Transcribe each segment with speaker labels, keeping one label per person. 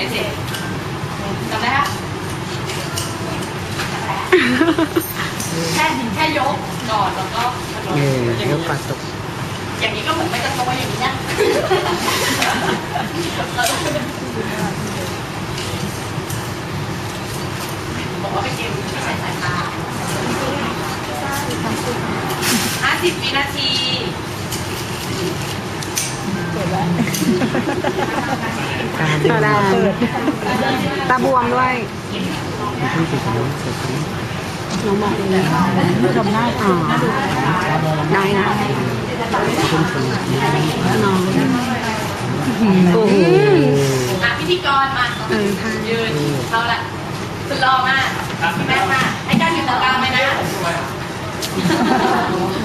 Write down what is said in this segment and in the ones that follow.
Speaker 1: ไงเสร็จจำได้ปะแค่แค่ยกก่อนแล้วก็กระโดด
Speaker 2: เออ
Speaker 1: อย่าง
Speaker 2: แล้
Speaker 1: นี้
Speaker 2: วปัดตก
Speaker 1: อย่างนี้ก็เหมือนไม่จะโตอย่างนี้นะบอกว่าเป็นเกมที่ใช้สายตาห้าสิบวินาที
Speaker 2: ตาบว ม
Speaker 3: ตาแดงตาบวมด้วย
Speaker 2: ที่ติดน้องเสร็จแล้ว
Speaker 3: น้องบอกเองชมหน้าอ๋อได้นะ
Speaker 2: ขึ้นสมาธิ
Speaker 3: น้อง
Speaker 2: โอ้โห
Speaker 1: อะพิธีกรมา
Speaker 3: เออท่า
Speaker 1: ยืนเท่าละสุดรอมากพี่แม่มาให้การอยู่ตรงกลางไหมนะ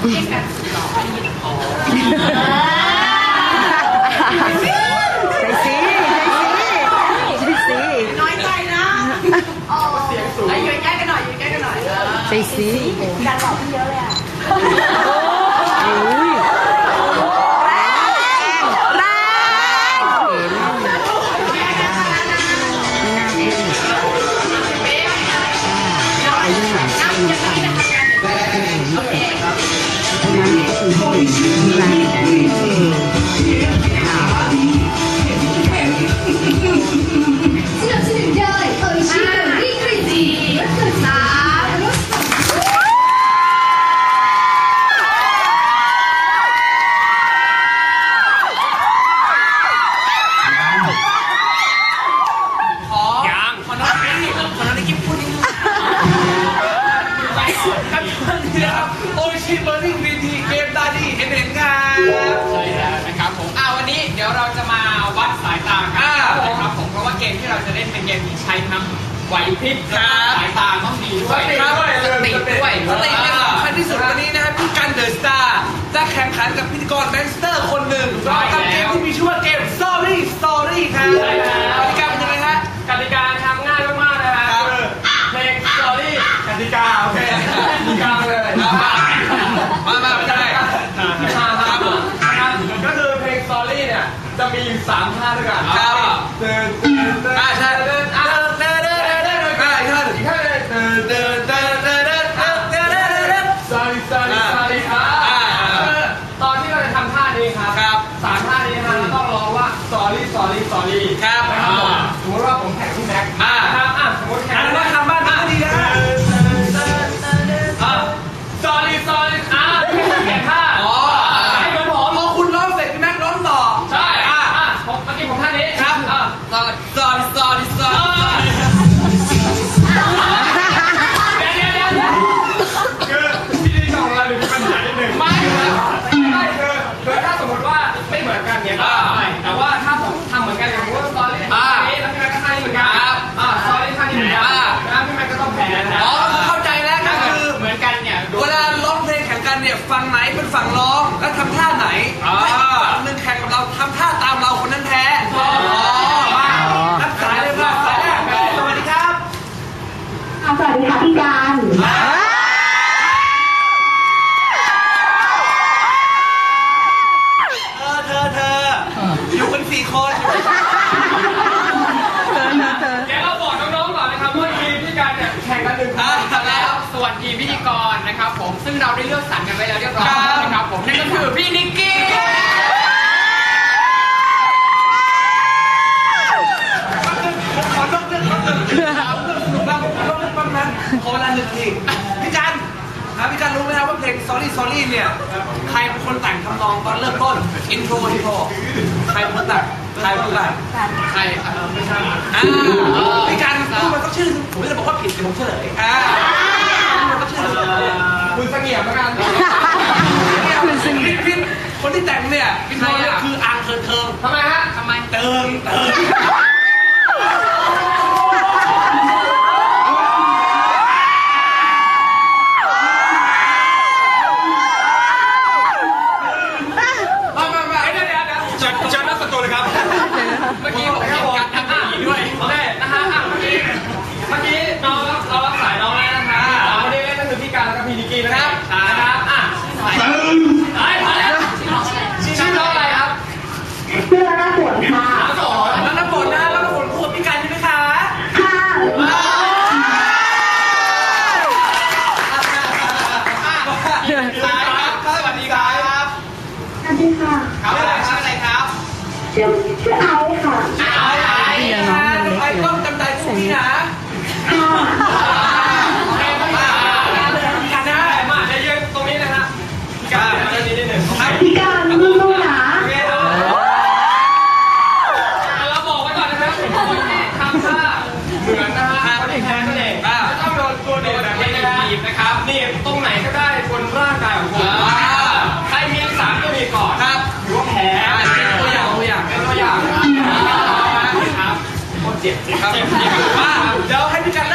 Speaker 1: เรียกกัน
Speaker 3: ใจ
Speaker 1: สิการ
Speaker 2: หลอก
Speaker 4: เย
Speaker 5: อะเสี ไหวพริบครับสายตาต้องดีด้วยสติด้วย
Speaker 6: สติเนี่ยสำคัญที่สุดวันนี้นะครับพี่กันเดอะสตาร์จะแข่งขันกับพิธีกรแบงค์สเตอร์คนหนึ่งกับเกมที่มีชื่อว่าเกม Story Story ครับกติกาเป็นยังไงฮะ
Speaker 5: กติกาทำง่ายมากๆนะครับเพลงสตอรี่กติกาโอเคกติกาเลย ทีมพิ
Speaker 6: ธีก
Speaker 5: รนะครับ ผมซึ่งเราได้เลือกสรรกันไว้แล้วเรียบร้อยนะครับผมนั่นก็คือพี่นิกกี้
Speaker 6: ผมขอยกเรื่องแป๊บนึงเอาเรื่องสนุกแล้วผมขอยกเรื่องแป๊บนึงขอเวลาหนึ่งทีพี่จันนะพี่จันรู้ไหมครับว่าเพลง Sorry Sorry เนี่ยใครเป็นคนแต่งทำนองตอนเริ่มต้นอินโทรอินโทรใครเป็นคนแต่งใครเป็นคนแต่ง
Speaker 5: ใครไม่ใช่
Speaker 6: อ่าพี่จันพูดมาสักชื่อหนึ่งผมจะบอกว่าผิดเดี๋ยวผมเฉลยอ่า
Speaker 5: คุณเสงี่ยมแล้วกัน
Speaker 6: คุณสิงห์พินคนที่แต่งเนี่ยอินโทรเนี่ยคืออังเทิงเทิง
Speaker 5: ทำไมฮะทำไม
Speaker 6: เติงเติง ค่ะ
Speaker 5: เขารียอะไรครับอะไรครับชื่อชื่อไอซ์ค่ะ
Speaker 4: เอาไอค่ะ
Speaker 5: ไอ้ต้อง
Speaker 6: จำใจพวกนี้นะค่ะแม่มา
Speaker 1: นะมาจะยื
Speaker 6: นตรงนี้นะ
Speaker 1: ฮะการมา
Speaker 3: ต
Speaker 6: รงนี้นิดหนึ่งครที่การนุ่มๆนะ
Speaker 3: โอเค
Speaker 6: ครับเราบอกไว้ก่อนนะครับคนที่ทำท่าเหมือนนะฮะคนที่แพ้นั่นเองจะต้องโดนตัวเด็แบบนี้ดีบ
Speaker 7: นะ
Speaker 6: ครับ
Speaker 7: นีบตรง
Speaker 6: ไหน
Speaker 7: ก็ได้
Speaker 6: บนร่างกายของคุณ จ็บครับอ่าเดี๋ยวให้พี่กันเ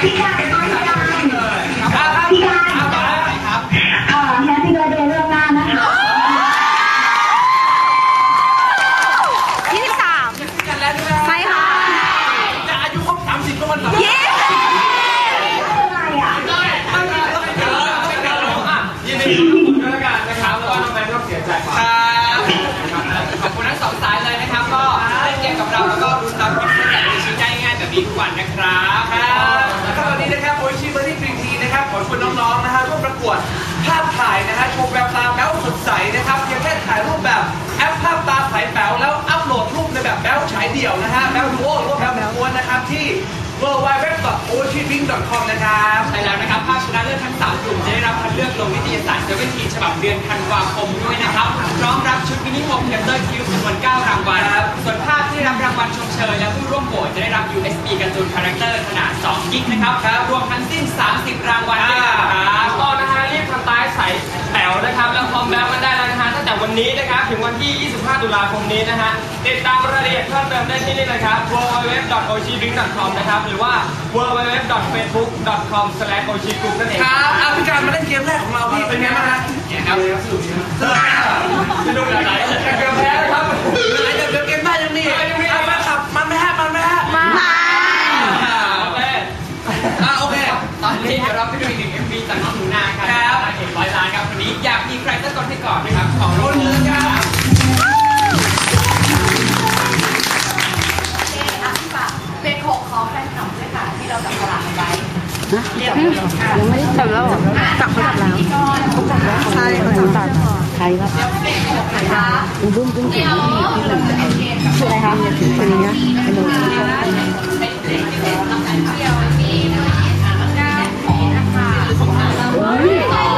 Speaker 6: Yeah. เดี่ยวนะฮะแบ๊วดูโอหรือว่าแบ๊วแบบม้วนนะครับที่ w w w o c h i p i n g c o m นะครับใช่แล้วนะครับภาพชนะเลิศทั้ง 3 กลุ่มจะได้รับคัดเลือกลงนิตยสารเซเว่นทีฉบับเดือนธันวาคมด้วยนะครับ พร้อมรับชุดมินิโฮมเทมเตอร์คิวจำนวน 9 รางวัลส่วนภาพที่รับรางวัลชมเชยและผู้ร่วมโหวตจะได้รับ USB การ์ตูนคาแรคเตอร์ขนาด 2 กิกนะครับ รวมทั้งสิ้น 30 รางวัล นี้นะครับถึงวันที่ 25 ตุลาคมนี้นะฮะติดตามรายละเอียดเพิ่มเติมได้ที่นี่เลยครับ www.oshidrink.com นะครับหรือว่า www.facebook.com/oshigroup นั่นเองครับเอาพี่การมาเล่นเกมแรกของเราพี่เป็นไงบ้างฮะครับสนุกสนุกไหนเกมแพ้เลยครับไหนเกมเกมได้ยังนี่มาขับมันไหมฮะมันไมฮะ
Speaker 3: มา
Speaker 6: โอเคอ่าโอเคตอนนี้เดี๋ยวเราไปดูอีกหนึ่ง MV จากน้องหนูนาครับเห็นร้อยล้านครับวันนี้อยากมีใครสักคนให้ก่อนนะครับ ยั
Speaker 1: งไม่
Speaker 3: ได้จับแล้วจับเขาจับแล้วใช่เขาจับใครครับบุ้มบุ้มบุ้มเก่
Speaker 1: ม
Speaker 3: ที่มนึ่งคืออะไรคะอันนี้นะ
Speaker 1: ไอ้หนู
Speaker 3: โอ้ย